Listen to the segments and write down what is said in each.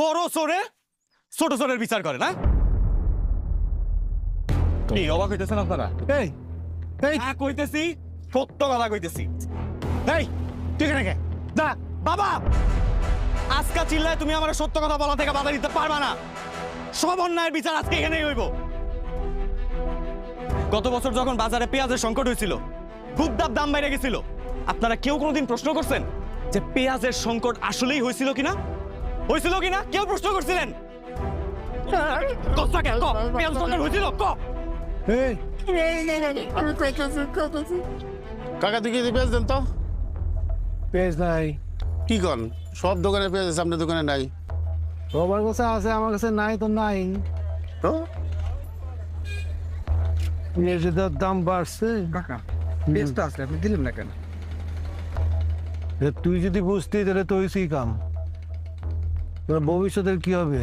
বড় চোরে ছোট চোরের বিচার করে না? কি অবাক হইতেছেন আপনারা? এই এই। হ্যাঁ কইতেছি সত্য কথা কইতেছি। এই তুই কেন কে? না বাবা! আজকা চিল্লায় তুমি আমার সত্য কথা বলা থেকে বাধা দিতে পারবা না। সব অন্যায়ের বিচার আজকে এখানেই হইব। গত বছর যখন বাজারে পেঁয়াজের সংকট হয়েছিল খুব দাম দাম বাইরে গেছিল। আপনারা কেউ কোনোদিন প্রশ্ন করছেন যে পেঁয়াজের সংকট আসলেই হয়েছিল কিনা? হয়েছিল কিনা কেউ প্রশ্ন করছিলেন? কে? ক, পেঁয়াজ হয়েছিল ক? কাকা তুই কি পেঁয়াজ দেন তো? পেজ নাই। কি কন? সব দোকানে পেঁয়াজ আছে আপনার দোকানে নাই। সবার কাছে আছে আমার কাছে নাই তো নাই। তো? পেঁয়াজের দাম বাড়ছে। কাকা আসলে আপনি দিলেন না কেন? তুই যদি বুঝতি তাহলে তো হয়েছেই কাম। ভবিষ্যতের কি হবে?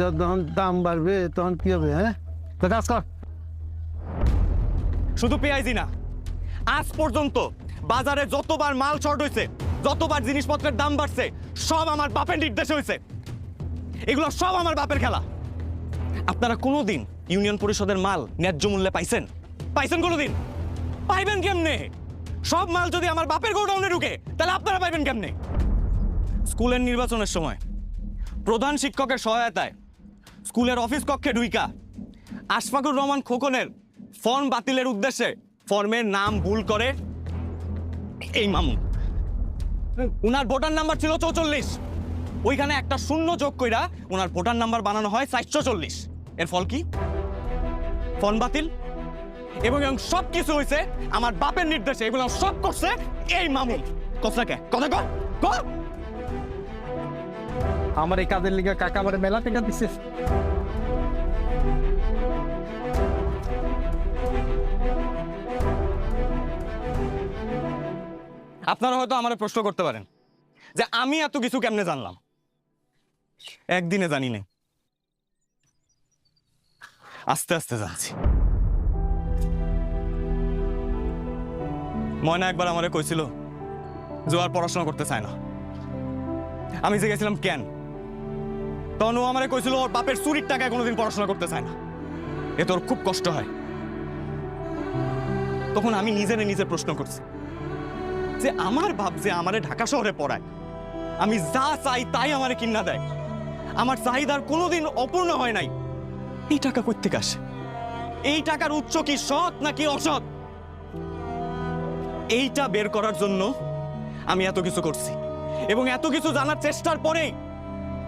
যখন দাম বাড়বে, তখন কি হবে হ্যাঁ? কাজ কর। শুধু পেঁয়াজই না, আজ পর্যন্ত বাজারে যতবার মাল শর্ট হয়েছে, যতবার জিনিসপত্রের দাম বাড়ছে, সব আমার বাপের নির্দেশে হয়েছে। এগুলো সব আমার বাপের খেলা। আপনারা কোনোদিন ইউনিয়ন পরিষদের মাল ন্যায্য মূল্যে পাইছেন? পাইছেন কোনোদিন? পাইবেন কেমনে? সব মাল যদি আমার বাপের গোডাউনে ঢুকে, তাহলে আপনারা পাইবেন কেমনে? স্কুলের নির্বাচনের সময় প্রধান শিক্ষকের সহায়তায়। স্কুলের অফিস কক্ষে ঢুইকা। আশফাকুর রহমান খোকনের ফর্ম বাতিলের উদ্দেশ্যে ফর্মের নাম ভুল করে এই মামু। উনার ভোটার নাম্বার ছিল চৌচল্লিশ। ওইখানে একটা শূন্য যোগ কইরা ওনার ভোটার নাম্বার বানানো হয় চারশো চল্লিশ। এর ফল কি? ফর্ম বাতিল। এবং সব কিছু হয়েছে আমার বাপের নির্দেশে। এগুলো সব করছে এই মামু কথা কে? কথা কর আমার এই কাজের লিগে কাকা আমার মেলা টাকা দিচ্ছে আপনারা হয়তো আমার প্রশ্ন করতে পারেন, যে আমি এত কিছু কেমনে জানলাম? একদিনে জানি না আস্তে আস্তে জানছি। ময়না একবার আমারে কইছিল জোয়ার পড়াশোনা করতে চায় না। আমি যে গেছিলাম কেন? তখন ও আমারে কইছিল, ওর বাপের চুরির টাকায় কোনোদিন পড়াশোনা করতে চায় না। এ তোর খুব কষ্ট হয়। তখন আমি নিজেরে নিজে প্রশ্ন করছি, যে আমার বাপ যে আমারে ঢাকা শহরে পড়ায়, আমি যা চাই তাই আমারে কিনা দেয়। আমার চাহিদার কোনোদিন অপূর্ণ হয় নাই। এই টাকা করতে আসে? এই টাকার উৎস কি সৎ নাকি অসৎ? এইটা বের করার জন্য আমি এত কিছু করছি এবং এত কিছু জানার চেষ্টার পরেই